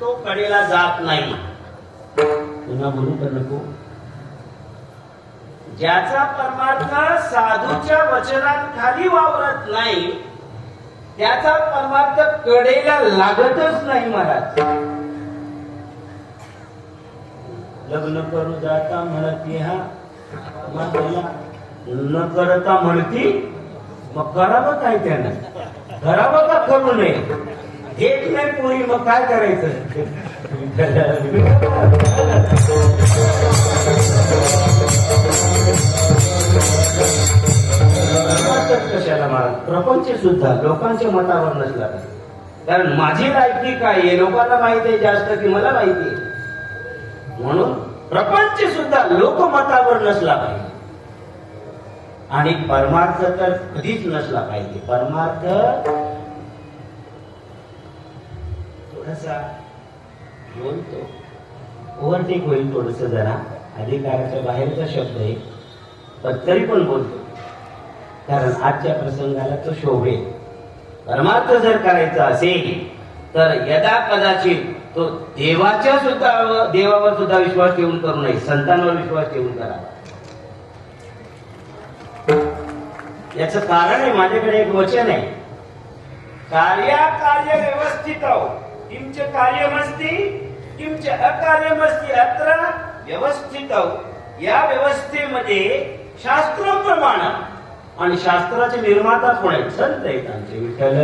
तो कडेला जात नाही. पुन्हा म्हणू तर नको. ज्याचा परमार्थ साधूच्या वचनांखाली वावरत नाही त्याचा परमार्थ कडेला लागतच नाही महाराज. लग्न करू जाता म्हणती हा. न करता म्हणती मग करावं काय त्यानं? करावं का करू नये? हेच नाही पोरी मग काय करायचं? कशाला प्रपंच सुद्धा लोकांच्या मतावर नसला पाहिजे. कारण माझी लायकी काय आहे? लोकांना माहिती आहे जास्त की मला माहिती आहे. म्हणून प्रपंच सुद्धा लोकमतावर नसला पाहिजे. आणि परमार्थ तर कधीच नसला पाहिजे. परमार्थ थोडासा बोलतो. ओव्हरटेक होईल थोडस जरा. अधिकाराच्या बाहेरचा शब्द आहे. पण तरी पण बोलतो. कारण आजच्या प्रसंगाला तो शोभेल परमार्थ जर करायचा असेल तर यदा कदाचित तो देवाच्या सुद्धा देवावर सुद्धा विश्वास ठेवून करू नये. संतांवर विश्वास ठेवून करा. याच कारण आहे माझ्याकडे एक वचन आहे. कार्या कार्य व्यवस्थित किंच कार्यमस्ती किंच अकार्यमस्ती अत्र व्यवस्थित या व्यवस्थेमध्ये शास्त्रोप्रमाण आणि शास्त्राचे निर्माता कोण आहेत? संत आहेत आमचे विठ्ठल.